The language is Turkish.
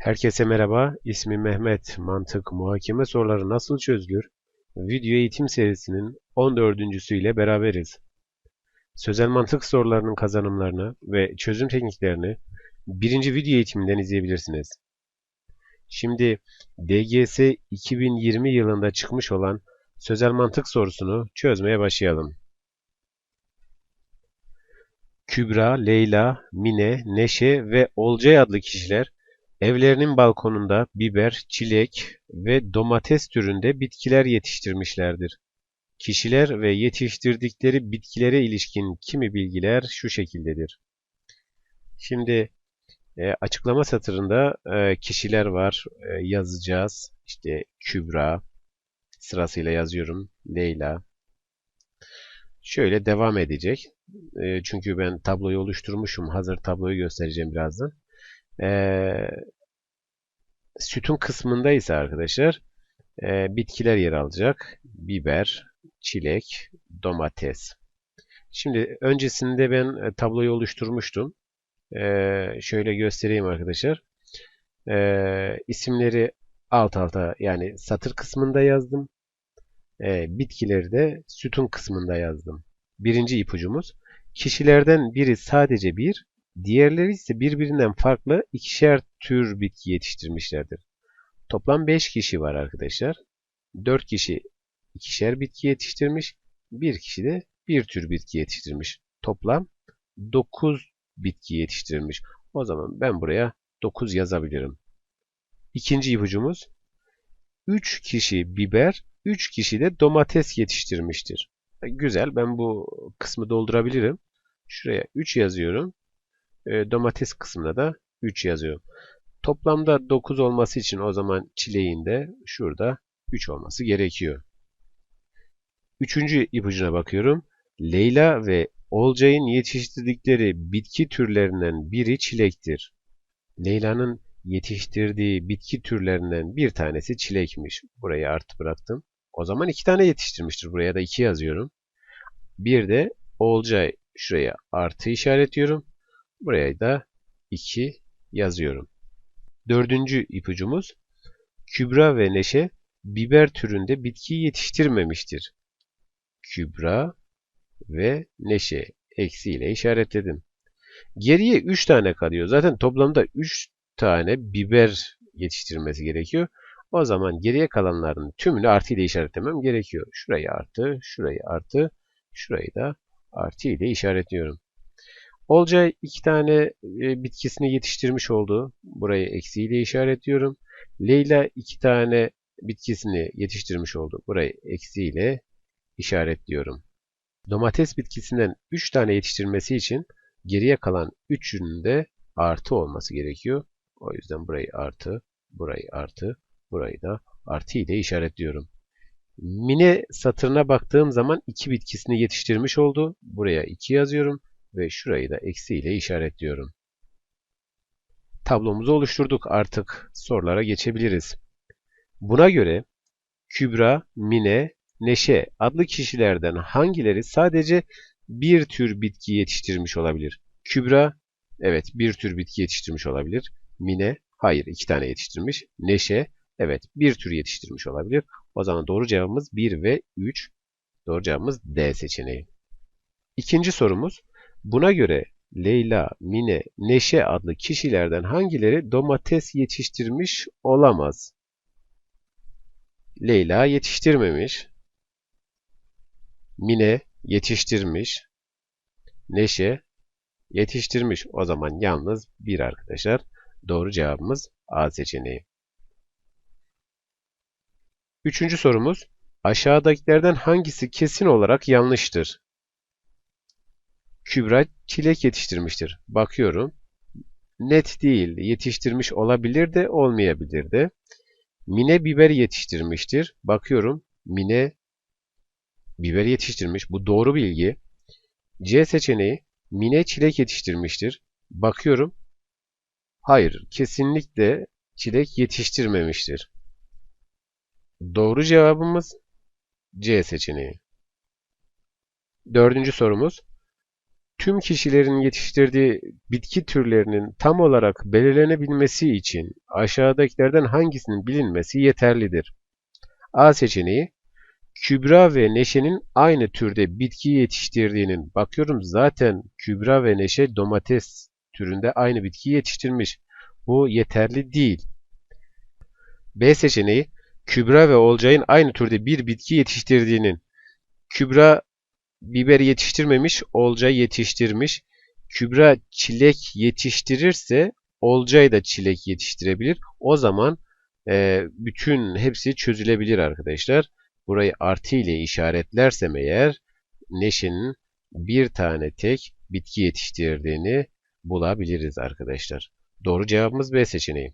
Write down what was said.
Herkese merhaba, ismim Mehmet. Mantık, muhakeme soruları nasıl çözülür? Video eğitim serisinin 14. ile beraberiz. Sözel mantık sorularının kazanımlarını ve çözüm tekniklerini birinci video eğitiminden izleyebilirsiniz. Şimdi DGS 2020 yılında çıkmış olan sözel mantık sorusunu çözmeye başlayalım. Kübra, Leyla, Mine, Neşe ve Olcay adlı kişiler Evlerinin balkonunda biber, çilek ve domates türünde bitkiler yetiştirmişlerdir. Kişiler ve yetiştirdikleri bitkilere ilişkin kimi bilgiler şu şekildedir. Şimdi e, açıklama satırında e, kişiler var, e, yazacağız. İşte Kübra, sırasıyla yazıyorum, Leyla. Şöyle devam edecek. E, çünkü ben tabloyu oluşturmuşum, hazır tabloyu göstereceğim birazdan. Ee, sütun kısmında ise arkadaşlar e, bitkiler yer alacak. Biber, çilek, domates. Şimdi öncesinde ben e, tabloyu oluşturmuştum. E, şöyle göstereyim arkadaşlar. E, isimleri alt alta yani satır kısmında yazdım. E, bitkileri de sütun kısmında yazdım. Birinci ipucumuz. Kişilerden biri sadece bir, Diğerleri ise birbirinden farklı ikişer tür bitki yetiştirmişlerdir. Toplam 5 kişi var arkadaşlar. 4 kişi ikişer bitki yetiştirmiş. 1 kişi de bir tür bitki yetiştirmiş. Toplam 9 bitki yetiştirmiş. O zaman ben buraya 9 yazabilirim. İkinci ipucumuz 3 kişi biber, 3 kişi de domates yetiştirmiştir. Güzel ben bu kısmı doldurabilirim. Şuraya 3 yazıyorum. E, domates kısmına da 3 yazıyorum. Toplamda 9 olması için o zaman çileğin de şurada 3 olması gerekiyor. Üçüncü ipucuna bakıyorum. Leyla ve Olcay'ın yetiştirdikleri bitki türlerinden biri çilektir. Leyla'nın yetiştirdiği bitki türlerinden bir tanesi çilekmiş. Burayı artı bıraktım. O zaman iki tane yetiştirmiştir. Buraya da iki yazıyorum. Bir de Olcay şuraya artı işaretliyorum. Buraya da 2 yazıyorum. Dördüncü ipucumuz Kübra ve Neşe biber türünde bitki yetiştirmemiştir. Kübra ve Neşe eksiyle işaretledim. Geriye 3 tane kalıyor. Zaten toplamda 3 tane biber yetiştirmesi gerekiyor. O zaman geriye kalanların tümünü artı ile işaretlemem gerekiyor. Şurayı artı, şurayı artı, şurayı da artı ile işaretliyorum. Olcay iki tane e, bitkisini yetiştirmiş oldu. Burayı eksiyle işaretliyorum. Leyla iki tane bitkisini yetiştirmiş oldu. Burayı eksiyle işaretliyorum. Domates bitkisinden 3 tane yetiştirmesi için geriye kalan 3'ünün de artı olması gerekiyor. O yüzden burayı artı, burayı artı, burayı da artı ile işaretliyorum. Mine satırına baktığım zaman 2 bitkisini yetiştirmiş oldu. Buraya 2 yazıyorum ve şurayı da eksi ile işaretliyorum. Tablomuzu oluşturduk. Artık sorulara geçebiliriz. Buna göre Kübra, Mine, Neşe adlı kişilerden hangileri sadece bir tür bitki yetiştirmiş olabilir? Kübra, evet bir tür bitki yetiştirmiş olabilir. Mine, hayır iki tane yetiştirmiş. Neşe, evet bir tür yetiştirmiş olabilir. O zaman doğru cevabımız 1 ve 3. Doğru cevabımız D seçeneği. İkinci sorumuz, Buna göre Leyla, Mine, Neşe adlı kişilerden hangileri domates yetiştirmiş olamaz? Leyla yetiştirmemiş. Mine yetiştirmiş. Neşe yetiştirmiş. O zaman yalnız bir arkadaşlar. Doğru cevabımız A seçeneği. Üçüncü sorumuz. Aşağıdakilerden hangisi kesin olarak yanlıştır? Kübra çilek yetiştirmiştir. Bakıyorum. Net değil. Yetiştirmiş olabilir de olmayabilir de. Mine biber yetiştirmiştir. Bakıyorum. Mine biber yetiştirmiş. Bu doğru bilgi. C seçeneği Mine çilek yetiştirmiştir. Bakıyorum. Hayır. Kesinlikle çilek yetiştirmemiştir. Doğru cevabımız C seçeneği. Dördüncü sorumuz. Tüm kişilerin yetiştirdiği bitki türlerinin tam olarak belirlenebilmesi için aşağıdakilerden hangisinin bilinmesi yeterlidir? A seçeneği Kübra ve Neşe'nin aynı türde bitki yetiştirdiğinin bakıyorum zaten Kübra ve Neşe domates türünde aynı bitki yetiştirmiş. Bu yeterli değil. B seçeneği Kübra ve Olcay'ın aynı türde bir bitki yetiştirdiğinin Kübra biber yetiştirmemiş, Olcay yetiştirmiş. Kübra çilek yetiştirirse Olcay da çilek yetiştirebilir. O zaman e, bütün hepsi çözülebilir arkadaşlar. Burayı artı ile işaretlersem eğer Neşe'nin bir tane tek bitki yetiştirdiğini bulabiliriz arkadaşlar. Doğru cevabımız B seçeneği.